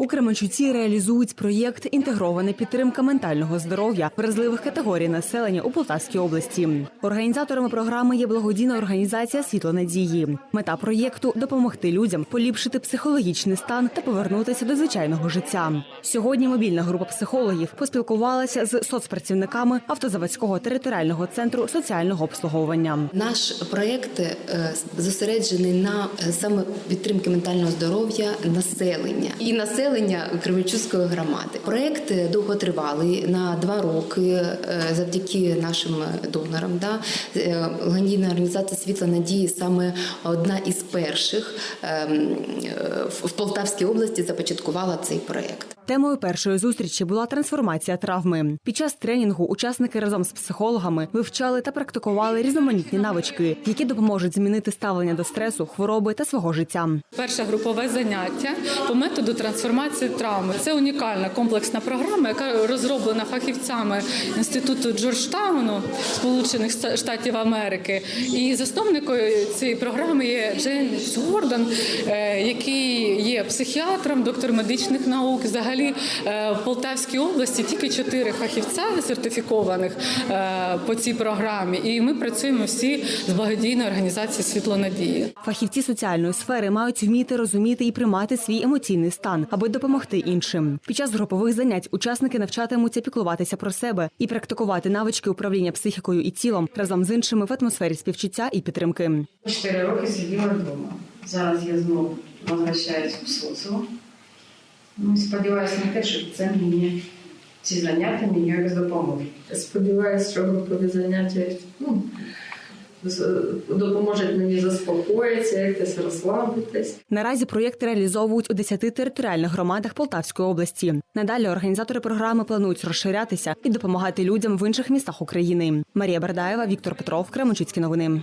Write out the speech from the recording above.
У Кременчуці реалізують проєкт Інтегрована підтримка ментального здоров'я вразливих категорій населення у Полтавській області. Організаторами програми є благодійна організація Світло надії. Мета проєкту допомогти людям поліпшити психологічний стан та повернутися до звичайного життя. Сьогодні мобільна група психологів поспілкувалася з соцпрацівниками автозаводського територіального центру соціального обслуговування. Наш проєкт е, зосереджений на е, саме підтримки ментального здоров'я населення і населення Кременчуцької громади. Проєкт е, довготривалий на два роки е, завдяки нашим донорам. Да? Е, організація Світла надії саме одна із перших ем, в Полтавській області започаткувала цей проєкт. Темою першої зустрічі була трансформація травми. Під час тренінгу учасники разом з психологами вивчали та практикували різноманітні навички, які допоможуть змінити ставлення до стресу, хвороби та свого життя. Перше групове заняття по методу трансформації травми. Це унікальна комплексна програма, яка розроблена фахівцями інституту Джорджтауну Сполучених Штатів Америки. І засновникою цієї програми є Джеймс Гордон, е, який є психіатром, доктор медичних наук. Взагалі е, в Полтавській області тільки чотири фахівця сертифікованих е, по цій програмі. І ми працюємо всі з благодійної організації Світло надії. Фахівці соціальної сфери мають вміти розуміти і приймати свій емоційний стан, аби допомогти іншим. Під час групових занять учасники навчатимуться піклуватися про себе і практикувати навички управління психікою і тілом разом з іншими в атмосфері співчуття і підтримки. Чотири роки сиділа вдома. Зараз я знову возвращаюсь в соціум. Ну, сподіваюся на те, що це мені ці заняття мені якось допоможуть. Сподіваюсь, що групові заняття ну, допоможуть мені заспокоїтися, якось розслабитись. Наразі проєкт реалізовують у 10 територіальних громадах Полтавської області. Надалі організатори програми планують розширятися і допомагати людям в інших містах України. Марія Бердаєва, Віктор Петров, Кременчуцькі новини.